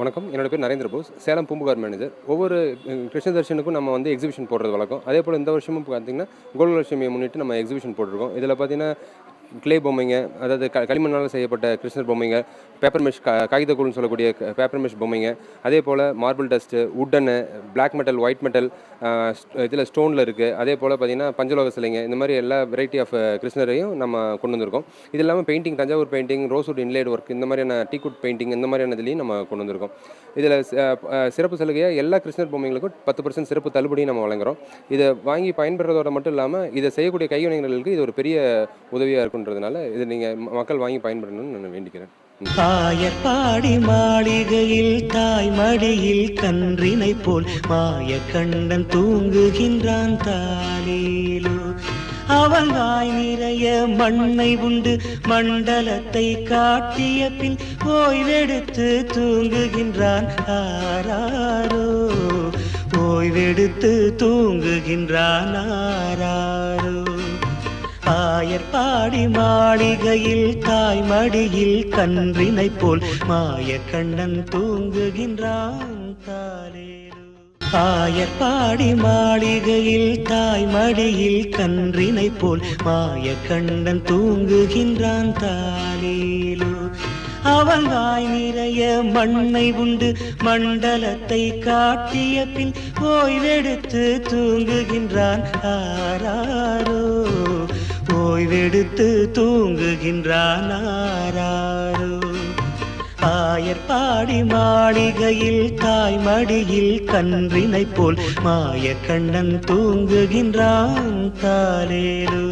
வணக்கம். என்னோட பேர் நரேந்திர போஸ். சேலம் பூம்புகார் மேனேஜர் ஒவ்வொரு கிருஷ்ண தர்ஷனுக்கும் நம்ம வந்து எக்ஸிபிஷன் போடுறது வழக்கம். அதே போல் இந்த வருஷமும் பார்த்தீங்கன்னா கோகுலட்சுமியை முன்னிட்டு நம்ம எக்ஸிபிஷன் போட்டிருக்கோம். இதில் பார்த்தீங்கன்னா கிளே பொம்மைங்க அதாவது க களிமண்ணால் செய்யப்பட்ட கிருஷ்ணர் பொம்மைங்க பேப்பர் மெஷ் கா காகிதக்கூழ்னு சொல்லக்கூடிய பேப்பர் மெஷ் பொம்மைங்க. அதே போல் மார்பிள் டஸ்ட்டு உட்டனு பிளாக் மெட்டல் ஒயிட் மெட்டல் இதில் ஸ்டோனில் இருக்குது அதே போல் பார்த்தீங்கன்னா பஞ்சலோக சிலைங்க. இந்த மாதிரி எல்லா வெரைட்டி ஆஃப் கிருஷ்ணரையும் நம்ம கொண்டு வந்திருக்கோம். இது இல்லாமல் painting Thanjavur painting rosewood inlaid work இந்த மாதிரியான டீக்குட் பெயிண்டிங் இந்த மாதிரியான இதுலையும் நம்ம கொண்டு வந்திருக்கோம். இதில் சிறப்பு சலுகையாக எல்லா கிருஷ்ணர் பொம்மைங்களுக்கும் பத்து பர்சன்ட் சிறப்பு தள்ளுபடியும் நம்ம வழங்குறோம். இதை வாங்கி பயன்பெறதோட மட்டும் இல்லாமல் இதை செய்யக்கூடிய கைவினைஞர்களுக்கு இது ஒரு பெரிய உதவியாக இருக்கும் பண்ணுறதுனால இது நீங்கள் மக்கள் வாங்கி பயன்படணும்னு நான் வேண்டிக்கிறேன். ம். ஆயர்பாடி மாளிகையில் தாய் மடியில் கன்றினை போல் மாய கண்டன் தூங்குகின்றான் தாலேலோ. அவன் வாய் நிறைய மண்ணை உண்டு மண்டலத்தை காட்டிய பின் ஓய்வெடுத்து தூங்குகின்றான் ஆராரோ. ஓய்வெடுத்து தூங்குகின்றான் ஆராரோ. ஆயர்பாடி மாளிகையில் தாய் மடியில் கன்றினை போல் மாய கண்ணன் தூங்குகின்றான் தாரே தாலேலோ ஆயர்பாடி மாளிகையில் தாய் மடியில் கன்றினை போல் மாய கண்ணன் தூங்குகின்றான் தாலேலோ அவன் வாய் நிறைய மண்ணை உண்டு மண்டலத்தை காட்டிய பின் ஓய்வெடுத்து தூங்குகின்றான் ஆராரோ. ஓய்வெடுத்து தூங்குகின்றானாரோ ஆயர்பாடி மாளிகையில் தாய்மடியில் கன்றினை போல் மாய கண்ணன் தூங்குகின்றான் தாரேரு?